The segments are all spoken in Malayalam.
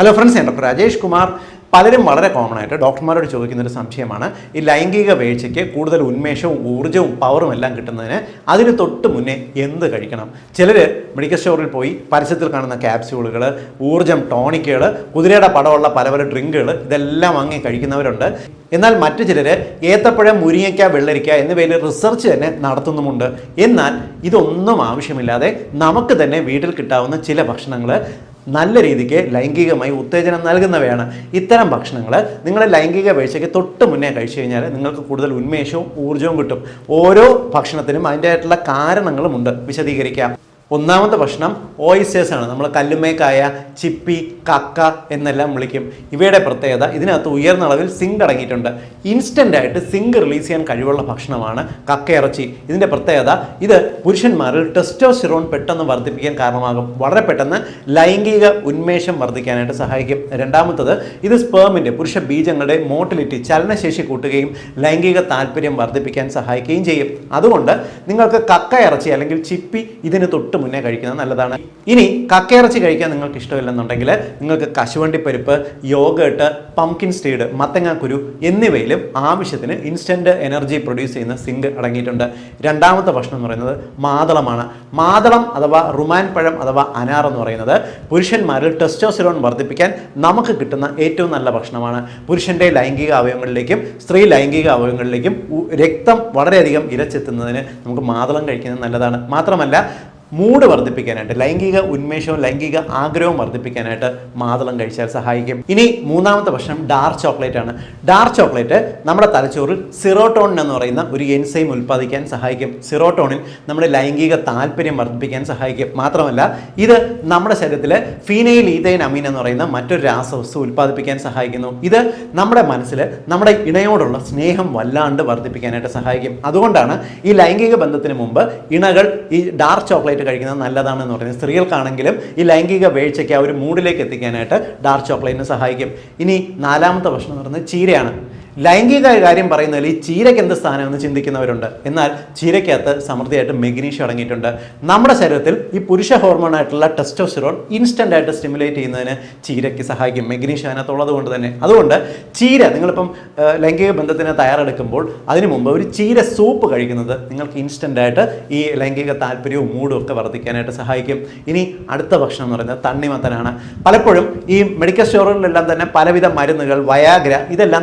Hello friends doctor Rajesh Kumar. പലരും വളരെ കോമൺ ആയിട്ട് ഡോക്ടർമാരോട് ചോദിക്കുന്ന ഒരു സംശയമാണ്. ഈ ലൈംഗിക വീഴ്ചയ്ക്ക് കൂടുതൽ ഉന്മേഷവും ഊർജവും പവറും എല്ലാം കിട്ടുന്നതിന് അതിന് തൊട്ട് മുന്നേ എന്ത് കഴിക്കണം? ചിലർ മെഡിക്കൽ സ്റ്റോറിൽ പോയി പരസ്യത്തിൽ കാണുന്ന ക്യാപ്സ്യൂളുകൾ ഊർജം ടോണിക്കുകൾ കുതിരയുടെ പടമുള്ള പല പല ഡ്രിങ്കുകൾ ഇതെല്ലാം വാങ്ങി കഴിക്കുന്നവരുണ്ട്. എന്നാൽ മറ്റു ചിലർ ഏത്തപ്പഴം മുരിങ്ങയ്ക്ക വെള്ളരിക്ക എന്നിവയിൽ റിസർച്ച് തന്നെ നടത്തുന്നുമുണ്ട്. എന്നാൽ ഇതൊന്നും ആവശ്യമില്ലാതെ നമുക്ക് തന്നെ വീട്ടിൽ കിട്ടാവുന്ന ചില ഭക്ഷണങ്ങൾ നല്ല രീതിക്ക് ലൈംഗികമായി ഉത്തേജനം നൽകുന്നവയാണ് ഇത്തരം ഭക്ഷണങ്ങൾ നിങ്ങൾ ലൈംഗിക വീഴ്ചയ്ക്ക് തൊട്ട് മുന്നേ കഴിച്ചു കഴിഞ്ഞാൽ നിങ്ങൾക്ക് കൂടുതൽ ഉന്മേഷവും ഊർജവും കിട്ടും. ഓരോ ഭക്ഷണത്തിനും അതിന്റെതായിട്ടുള്ള കാരണങ്ങളുമുണ്ട് വിശദീകരിക്കാം. ഒന്നാമത്തെ ഓയിസ്റ്റേഴ്സ് ആണ്. നമ്മൾ കല്ലുമേക്കായ ചിപ്പി കക്ക എന്നെല്ലാം വിളിക്കും. ഇവയുടെ പ്രത്യേകത ഇതിനകത്ത് ഉയർന്ന അളവിൽ സിങ്ക് അടങ്ങിയിട്ടുണ്ട്. ഇൻസ്റ്റന്റ് ആയിട്ട് സിങ്ക് റിലീസ് ചെയ്യാൻ കഴിവുള്ള ഭക്ഷണമാണ് കക്കയിറച്ചി ഇതിന്റെ പ്രത്യേകത ഇത് പുരുഷന്മാരിൽ ടെസ്റ്റോസ്റ്റിറോൺ പെട്ടെന്ന് വർദ്ധിപ്പിക്കാൻ കാരണമാകും. വളരെ പെട്ടെന്ന് ലൈംഗിക ഉന്മേഷം വർദ്ധിക്കാനായിട്ട് സഹായിക്കും. രണ്ടാമത്തത് ഇത് സ്പേമിന്റെ പുരുഷ ബീജങ്ങളുടെ മോട്ടിലിറ്റി ചലനശേഷി കൂട്ടുകയും ലൈംഗിക താല്പര്യം വർദ്ധിപ്പിക്കാൻ സഹായിക്കുകയും ചെയ്യും. അതുകൊണ്ട് നിങ്ങൾക്ക് കക്കയിറച്ചി അല്ലെങ്കിൽ ചിപ്പി ഇതിന് തൊട്ട് മുന്നേ കഴിക്കുന്നത് നല്ലതാണ്. ഇനി കക്കയിറച്ചി കഴിക്കാൻ നിങ്ങൾക്ക് ഇഷ്ടമില്ലെന്നുണ്ടെങ്കിൽ നിങ്ങൾക്ക് കശുവണ്ടി പരിപ്പ് യോഗേട്ട് പംകിൻ സ്റ്റീഡ് മത്തങ്ങാക്കുരു എന്നിവയിലും ആവശ്യത്തിന് ഇൻസ്റ്റന്റ് എനർജി പ്രൊഡ്യൂസ് ചെയ്യുന്ന സിങ്ക് അടങ്ങിയിട്ടുണ്ട്. രണ്ടാമത്തെ ഭക്ഷണം എന്ന് പറയുന്നത് മാതളമാണ്. മാതളം അഥവാ റുമാൻ പഴം അഥവാ അനാർ എന്ന് പറയുന്നത് പുരുഷന്മാരിൽ ടെസ്റ്റോസിറോൺ വർദ്ധിപ്പിക്കാൻ നമുക്ക് കിട്ടുന്ന ഏറ്റവും നല്ല ഭക്ഷണമാണ്. പുരുഷന്റെ ലൈംഗിക അവയവങ്ങളിലേക്കും സ്ത്രീ ലൈംഗിക അവയവങ്ങളിലേക്കും രക്തം വളരെയധികം ഇരച്ചെത്തുന്നതിന് നമുക്ക് മാതളം കഴിക്കുന്നത് നല്ലതാണ്. മാത്രമല്ല മൂഡ് വർദ്ധിപ്പിക്കാനായിട്ട് ലൈംഗിക ഉന്മേഷവും ലൈംഗിക ആഗ്രഹവും വർദ്ധിപ്പിക്കാനായിട്ട് മാതളം കഴിച്ചാൽ സഹായിക്കും. ഇനി മൂന്നാമത്തെ ഭക്ഷണം ഡാർക്ക് ചോക്ലേറ്റ് ആണ്. ഡാർക്ക് ചോക്ലേറ്റ് നമ്മുടെ തലച്ചോറിൽ സിറോട്ടോണിൻ എന്ന് പറയുന്ന ഒരു എൻസൈം ഉൽപ്പാദിക്കാൻ സഹായിക്കും. സിറോട്ടോണിൻ നമ്മുടെ ലൈംഗിക താല്പര്യം വർദ്ധിപ്പിക്കാൻ സഹായിക്കും. മാത്രമല്ല ഇത് നമ്മുടെ ശരീരത്തിലെ ഫീനൈൽ ഈതൈൻ അമീൻ എന്ന് പറയുന്ന മറ്റൊരു രാസവസ്തു ഉൽപ്പാദിപ്പിക്കാൻ സഹായിക്കുന്നു. ഇത് നമ്മുടെ മനസ്സിൽ നമ്മുടെ ഇണയോടുള്ള സ്നേഹം വല്ലാണ്ട് വർദ്ധിപ്പിക്കാനായിട്ട് സഹായിക്കും. അതുകൊണ്ടാണ് ഈ ലൈംഗിക ബന്ധത്തിന് മുമ്പ് ഇണകൾ ഈ ഡാർക്ക് ചോക്ലേറ്റ് കഴിക്കുന്നത് നല്ലതാണെന്ന് പറയുന്നത് സ്ത്രീകൾക്കാണെങ്കിലും ഈ ലൈംഗിക വേഴ്ചയ്ക്ക് ആ ഒരു മൂഡിലേക്ക് എത്തിക്കാനായിട്ട് ഡാർക്ക് ചോക്ലേറ്റിന് സഹായിക്കും. ഇനി നാലാമത്തെ ഭക്ഷണം എന്ന് പറയുന്നത് ചീരയാണ്. ലൈംഗിക കാര്യം പറയുന്നതിൽ ഈ ചീരയ്ക്ക് എന്ത് സ്ഥാനം എന്ന് ചിന്തിക്കുന്നവരുണ്ട്. എന്നാൽ ചീരയ്ക്കകത്ത് സമൃദ്ധിയായിട്ട് മെഗ്നീഷ്യം അടങ്ങിയിട്ടുണ്ട്. നമ്മുടെ ശരീരത്തിൽ ഈ പുരുഷ ഹോർമോണായിട്ടുള്ള ടെസ്റ്റോസ്റ്റിറോൺ ഇൻസ്റ്റന്റ് ആയിട്ട് സ്റ്റിമുലേറ്റ് ചെയ്യുന്നതിന് ചീരയ്ക്ക് സഹായിക്കും. മെഗ്നീഷ്യം അതിനകത്തുള്ളത് കൊണ്ട് തന്നെ. അതുകൊണ്ട് ചീര നിങ്ങളിപ്പം ലൈംഗിക ബന്ധത്തിന് തയ്യാറെടുക്കുമ്പോൾ അതിനു മുമ്പ് ഒരു ചീര സൂപ്പ് കഴിക്കുന്നത് നിങ്ങൾക്ക് ഇൻസ്റ്റന്റ് ആയിട്ട് ഈ ലൈംഗിക താല്പര്യവും മൂടും ഒക്കെ വർദ്ധിക്കാനായിട്ട് സഹായിക്കും. ഇനി അടുത്ത ഭക്ഷണം എന്ന് പറയുന്നത് തണ്ണിമത്തനാണ്. പലപ്പോഴും ഈ മെഡിക്കൽ സ്റ്റോറുകളിലെല്ലാം തന്നെ പലവിധ മരുന്നുകൾ വയാഗ്ര ഇതെല്ലാം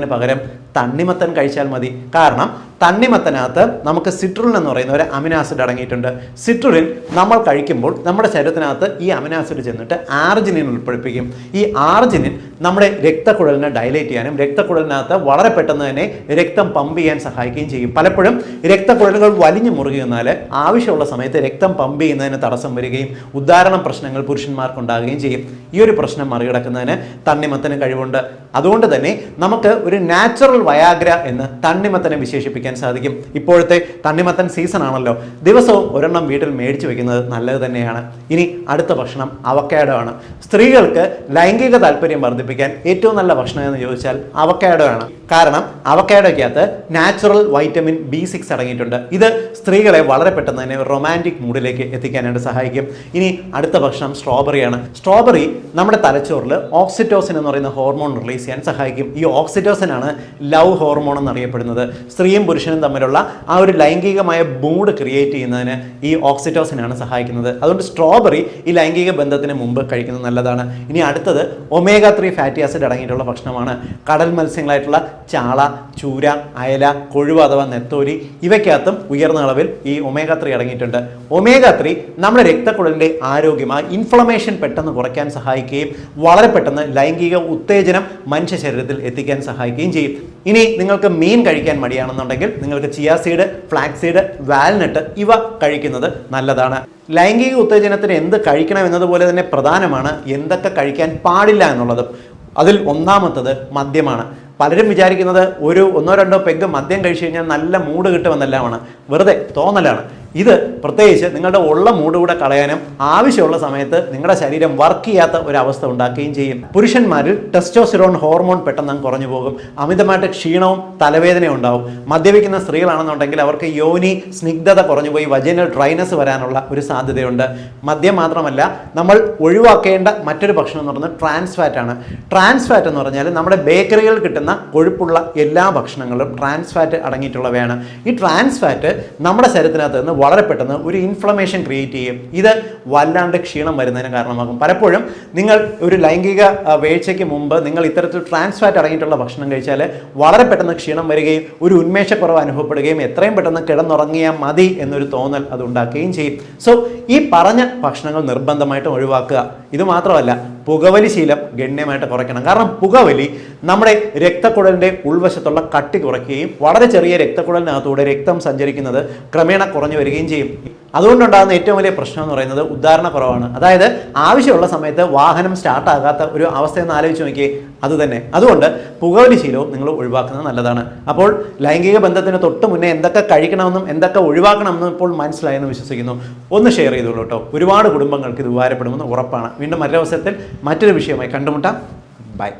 തപ്പിപ്പോകുന്നതിന് പകരം തണ്ണിമത്തൻ കഴിച്ചാൽ മതി. കാരണം തണ്ണിമത്തനകത്ത് നമുക്ക് സിട്രുലിൻ എന്ന് പറയുന്ന ഒരു അമിനോ ആസിഡ് അടങ്ങിയിട്ടുണ്ട്. സിട്രുലിൻ നമ്മൾ കഴിക്കുമ്പോൾ നമ്മുടെ ശരീരത്തിനകത്ത് ഈ അമിനോ ആസിഡ് ചെന്നിട്ട് ആർജിനിൻ ഉൾപ്പെടുപ്പിക്കും. ഈ ആർജിനിൻ നമ്മുടെ രക്തക്കുഴലിനെ ഡയലേറ്റ് ചെയ്യാനും രക്തക്കുഴലിനകത്ത് വളരെ പെട്ടെന്ന് തന്നെ രക്തം പമ്പ് ചെയ്യാൻ സഹായിക്കുകയും ചെയ്യും. പലപ്പോഴും രക്തക്കുഴലുകൾ വലിഞ്ഞു മുറുകിയെന്നാൽ ആവശ്യമുള്ള സമയത്ത് രക്തം പമ്പ് ചെയ്യുന്നതിന് തടസ്സം വരികയും ഉദാഹരണ പ്രശ്നങ്ങൾ പുരുഷന്മാർക്കുണ്ടാകുകയും ചെയ്യും. ഈ ഒരു പ്രശ്നം മറികടക്കുന്നതിന് തണ്ണിമത്തന് കഴിവുണ്ട്. അതുകൊണ്ട് തന്നെ നമുക്ക് ഒരു നാച്ചുറൽ വയാഗ്ര എന്ന് തണ്ണിമത്തനെ വിശേഷിപ്പിക്കാൻ സാധിക്കും. ഇപ്പോഴത്തെ തണ്ണിമത്തൻ സീസൺ ആണല്ലോ. ദിവസവും ഒരെണ്ണം വീട്ടിൽ മേടിച്ചു വെക്കുന്നത് നല്ലത് തന്നെയാണ്. ഇനി അടുത്ത ഭക്ഷണം അവക്കാഡോ ആണ്. സ്ത്രീകൾക്ക് ലൈംഗിക താല്പര്യം വർദ്ധിപ്പിക്കാൻ ഏറ്റവും നല്ല ഭക്ഷണം എന്ന് ചോദിച്ചാൽ അവക്കാഡോ ആണ്. കാരണം അവക്കാഡോയ്ക്കകത്ത് നാച്ചുറൽ വൈറ്റമിൻ ബി സിക്സ് അടങ്ങിയിട്ടുണ്ട്. ഇത് സ്ത്രീകളെ വളരെ പെട്ടെന്ന് തന്നെ റൊമാന്റിക് മൂഡിലേക്ക് എത്തിക്കാനായിട്ട് സഹായിക്കും. ഇനി അടുത്ത ഭക്ഷണം സ്ട്രോബെറിയാണ്. സ്ട്രോബെറി നമ്മുടെ തലച്ചോറിൽ ഓക്സിറ്റോസിൻ എന്ന് പറയുന്ന ഹോർമോൺ റിലീസ് ചെയ്യാൻ സഹായിക്കും. ഈ ഓക്സിറ്റോസിൻ ആണ് ലവ് ഹോർമോൺ എന്നറിയപ്പെടുന്നത്. സ്ത്രീയും പുരുഷനും തമ്മിലുള്ള ആ ഒരു ലൈംഗികമായ മൂഡ് ക്രിയേറ്റ് ചെയ്യുന്നതിന് ഈ ഓക്സിറ്റോസിനാണ് സഹായിക്കുന്നത്. അതുകൊണ്ട് സ്ട്രോബെറി ഈ ലൈംഗിക ബന്ധത്തിന് മുമ്പ് കഴിക്കുന്നത് നല്ലതാണ്. ഇനി അടുത്തത് ഒമേഗ ത്രീ ഫാറ്റി ആസിഡ് അടങ്ങിയിട്ടുള്ള ഭക്ഷണമാണ്. കടൽ മത്സ്യങ്ങളായിട്ടുള്ള ചാള ചൂര അയല കൊഴുവ അഥവാ നെത്തോരി ഇവയ്ക്കകത്തും ഉയർന്ന അളവിൽ ഈ ഒമേഗ ത്രീ അടങ്ങിയിട്ടുണ്ട്. ഒമേഗ ത്രീ നമ്മുടെ രക്തക്കുഴലിന്റെ ആരോഗ്യം ആ ഇൻഫ്ലമേഷൻ പെട്ടെന്ന് കുറയ്ക്കാൻ സഹായിക്കുകയും വളരെ പെട്ടെന്ന് ലൈംഗിക ഉത്തേജനം മനുഷ്യ ശരീരത്തിൽ എത്തിക്കാൻ സഹായിക്കുകയും ചെയ്യും. ഇനി നിങ്ങൾക്ക് മീൻ കഴിക്കാൻ മടിയാണെന്നുണ്ടെങ്കിൽ നിങ്ങൾക്ക് chia seed flax seed walnut ഇവ കഴിക്കുന്നത് നല്ലതാണ്. ലൈംഗിക ഉത്തേജനത്തിന് എന്ത് കഴിക്കണം എന്നതുപോലെ തന്നെ പ്രധാനമാണ് എന്തൊക്കെ കഴിക്കാൻ പാടില്ല എന്നുള്ളതും. അതിൽ ഒന്നാമത്തത് മദ്യമാണ്. പലരും വിചാരിക്കുന്നത് ഒരു ഒന്നോ രണ്ടോ പെഗ് മദ്യം കഴിച്ചു കഴിഞ്ഞാൽ നല്ല മൂഡ് കിട്ടുമെന്നെല്ലാമാണ്. വെറുതെ തോന്നലാണ്. ഇത് പ്രത്യേകിച്ച് നിങ്ങളുടെ ഉള്ള മൂഡ് കൂടെ കളയാനും ആവശ്യമുള്ള സമയത്ത് നിങ്ങളുടെ ശരീരം വർക്ക് ചെയ്യാത്ത ഒരു അവസ്ഥ ഉണ്ടാക്കുകയും ചെയ്യും. പുരുഷന്മാരിൽ ടെസ്റ്റോസിറോൺ ഹോർമോൺ പെട്ടെന്ന് കുറഞ്ഞു പോകും. അമിതമായിട്ട് ക്ഷീണവും തലവേദനയും ഉണ്ടാവും. മദ്യപിക്കുന്ന സ്ത്രീകളാണെന്നുണ്ടെങ്കിൽ അവർക്ക് യോനി സ്നിഗ്ധത കുറഞ്ഞു പോയി വജനൽ ഡ്രൈനസ് വരാനുള്ള ഒരു സാധ്യതയുണ്ട്. മദ്യം മാത്രമല്ല നമ്മൾ ഒഴിവാക്കേണ്ട മറ്റൊരു ഭക്ഷണം എന്ന് പറയുന്നത് ട്രാൻസ് ഫാറ്റ് ആണ്. ട്രാൻസ് ഫാറ്റ് എന്ന് പറഞ്ഞാൽ നമ്മുടെ ബേക്കറികളിൽ കിട്ടുന്ന കൊഴുപ്പുള്ള എല്ലാ ഭക്ഷണങ്ങളും ട്രാൻസ് ഫാറ്റ് അടങ്ങിയിട്ടുള്ളവയാണ്. ഈ ട്രാൻസ് ഫാറ്റ് നമ്മുടെ ശരീരത്തിനകത്ത് നിന്ന് വളരെ പെട്ടെന്ന് ഒരു ഇൻഫ്ലമേഷൻ ക്രിയേറ്റ് ചെയ്യും. ഇത് വല്ലാണ്ട് ക്ഷീണം വരുന്നതിന് കാരണമാകും. പലപ്പോഴും നിങ്ങൾ ഒരു ലൈംഗിക വേഴ്ചയ്ക്ക് മുമ്പ് നിങ്ങൾ ഇത്തരത്തിൽ ട്രാൻസ് ഫാറ്റ് അടങ്ങിയിട്ടുള്ള ഭക്ഷണം കഴിച്ചാൽ വളരെ പെട്ടെന്ന് ക്ഷീണം വരികയും ഒരു ഉന്മേഷക്കുറവ് അനുഭവപ്പെടുകയും എത്രയും പെട്ടെന്ന് കിടന്നുറങ്ങിയാൽ മതി എന്നൊരു തോന്നൽ അത് ഉണ്ടാക്കുകയും ചെയ്യും. സോ ഈ പറഞ്ഞ ഭക്ഷണങ്ങൾ നിർബന്ധമായിട്ടും ഒഴിവാക്കുക. ഇത് മാത്രമല്ല പുകവലി ശീലം ഗണ്യമായിട്ട് കുറയ്ക്കണം. കാരണം പുകവലി നമ്മുടെ രക്തക്കുഴലിന്റെ ഉൾവശത്തുള്ള കട്ടി കുറയ്ക്കുകയും വളരെ ചെറിയ രക്തക്കുഴലിനകത്തൂടെ രക്തം സഞ്ചരിക്കുന്നത് ക്രമേണ കുറഞ്ഞു വരികയും ചെയ്യും. അതുകൊണ്ടുണ്ടാകുന്ന ഏറ്റവും വലിയ പ്രശ്നം എന്ന് പറയുന്നത് ഉദ്ധാരണക്കുറവാണ്. അതായത് ആവശ്യമുള്ള സമയത്ത് വാഹനം സ്റ്റാർട്ടാകാത്ത ഒരു അവസ്ഥയെന്ന് ആലോചിച്ച് നോക്കി അത് തന്നെ. അതുകൊണ്ട് പുകവലി ശീലവും നിങ്ങൾ ഒഴിവാക്കുന്നത് നല്ലതാണ്. അപ്പോൾ ലൈംഗിക ബന്ധത്തിന് തൊട്ട് മുന്നേ എന്തൊക്കെ കഴിക്കണമെന്നും എന്തൊക്കെ ഒഴിവാക്കണമെന്നും ഇപ്പോൾ മനസ്സിലായെന്ന് വിശ്വസിക്കുന്നു. ഒന്ന് ഷെയർ ചെയ്തോളൂ കേട്ടോ. ഒരുപാട് കുടുംബങ്ങൾക്ക് ഇത് ഉപകാരപ്പെടുമെന്ന് ഉറപ്പാണ്. വീണ്ടും മറ്റൊരവസരത്തിൽ മറ്റൊരു വിഷയമായി കണ്ടുമുട്ടാം. ബൈ